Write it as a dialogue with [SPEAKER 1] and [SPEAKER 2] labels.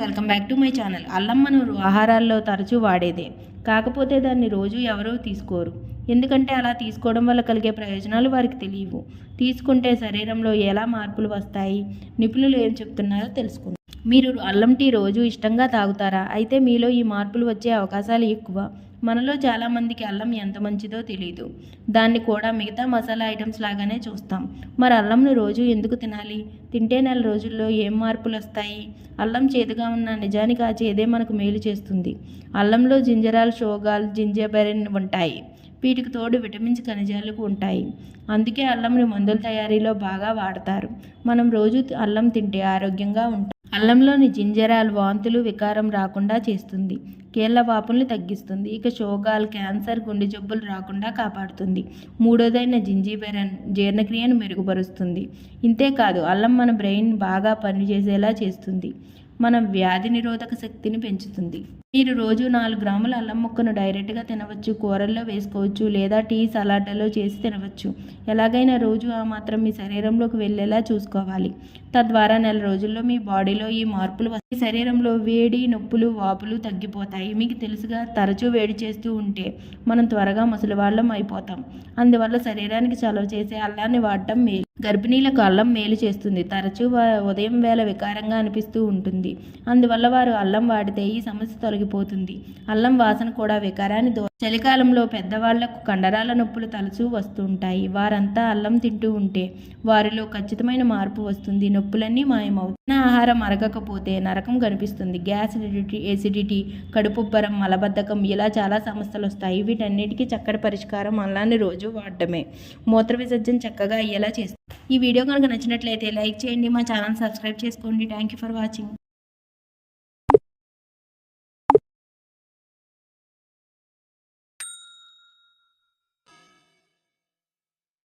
[SPEAKER 1] Welcome back to my channel. అల్లం మనం ఆహారాల్లో తరచూ వాడేదే. కాకపోతే దాన్ని రోజు ఎవరూ తీసుకోరు. ఎందుకంటే అలా తీసుకోవడం వల్ల కలిగే ప్రయోజనాలు వారికి తెలియవు. తీసుకుంటే శరీరంలో ఎలా మార్పులు వస్తాయి? నిపుణులు ఏం చెప్తున్నారో తెలుసుకుందాం. మీరు అల్లం టీ రోజు ఇష్టంగా తాగుతారా? అయితే మీలో ఈ మార్పులు వచ్చే అవకాశాలు ఎక్కువ. మనలో చాలామందికి అల్లం ఎంత మంచిదో తెలియదు దాన్ని కూడా మిగతా మసాలా ఐటమ్స్ లాగానే చూస్తాం. మరి అల్లంను రోజు ఎందుకు తినాలి? తింటే నెల రోజుల్లో ఏం మార్పులు వస్తాయి? అల్లం చేదుగా ఉన్న నిజానికి ఆ చేదే మనకు మేలు చేస్తుంది. అల్లంలో జింజరాల్ షోగాల్ జింజబెరిన్ ఉంటాయి. వీటికి తోడు విటమిన్స్ ఖనిజాలు ఉంటాయి. అందుకే అల్లంని మందుల తయారీలో బాగా వాడతారు. మనం రోజు అల్లం తింటే ఆరోగ్యంగా ఉంటాం. అల్లంలోని జింజరాల్ వాంతులు వికారం రాకుండా చేస్తుంది. కీళ్ళ వాపుల్ని తగ్గిస్తుంది. ఇక షోగాల్ క్యాన్సర్ గుండె జబ్బులు రాకుండా కాపాడుతుంది. మూడోదైన జింజీబెరన్ జీర్ణక్రియను మెరుగుపరుస్తుంది. ఇంతేకాదు అల్లం మన బ్రెయిన్ బాగా పనిచేసేలా చేస్తుంది. మన వ్యాధి నిరోధక శక్తిని పెంచుతుంది. మీరు రోజు నాలుగు గ్రాముల అల్లం ముక్కను డైరెక్ట్గా తినవచ్చు కూరల్లో వేసుకోవచ్చు లేదా టీ సలాడ్లలో చేసి తినవచ్చు. ఎలాగైనా రోజు ఆ మాత్రం మీ శరీరంలోకి వెళ్ళేలా చూసుకోవాలి. తద్వారా నెల రోజుల్లో మీ బాడీలో ఈ మార్పులు మీ శరీరంలో వేడి నొప్పులు వాపులు తగ్గిపోతాయి. మీకు తెలుసుగా తరచూ వేడి చేస్తూ ఉంటే మనం త్వరగా ముసలివాళ్ళం అయిపోతాం. అందువల్ల శరీరానికి చలవ చేసే అల్లాన్ని వాడటం మేలు. గర్భిణీలకు అల్లం మేలు చేస్తుంది. తరచూ ఉదయం వేళ వికారంగా అనిపిస్తూ ఉంటుంది. అందువల్ల వారు అల్లం వాడితే ఈ సమస్య తొలగిపోతుంది. అల్లం వాసన కూడా వికారాన్ని దో చలికాలంలో పెద్దవాళ్ళకు కండరాల నొప్పులు తలచూ వస్తుంటాయి. వారంతా అల్లం తింటూ ఉంటే వారిలో ఖచ్చితమైన మార్పు వస్తుంది. నొప్పులన్నీ మాయమవుతాయి ఆహారం అరగకపోతే నరకం కనిపిస్తుంది. గ్యాస్ ఎసిడిటీ కడుపుబ్బరం మలబద్ధకం ఇలా చాలా సమస్యలు వస్తాయి వీటన్నిటికీ చక్కటి పరిష్కారం అల్లాన్ని రోజు వాడటమే మూత్ర విసర్జన చక్కగా అయ్యేలా చేస్తుంది. ఈ వీడియో కనుక నచ్చినట్లయితే లైక్ చేయండి. మా ఛానల్ సబ్స్క్రైబ్ చేసుకోండి. Thank you for watching.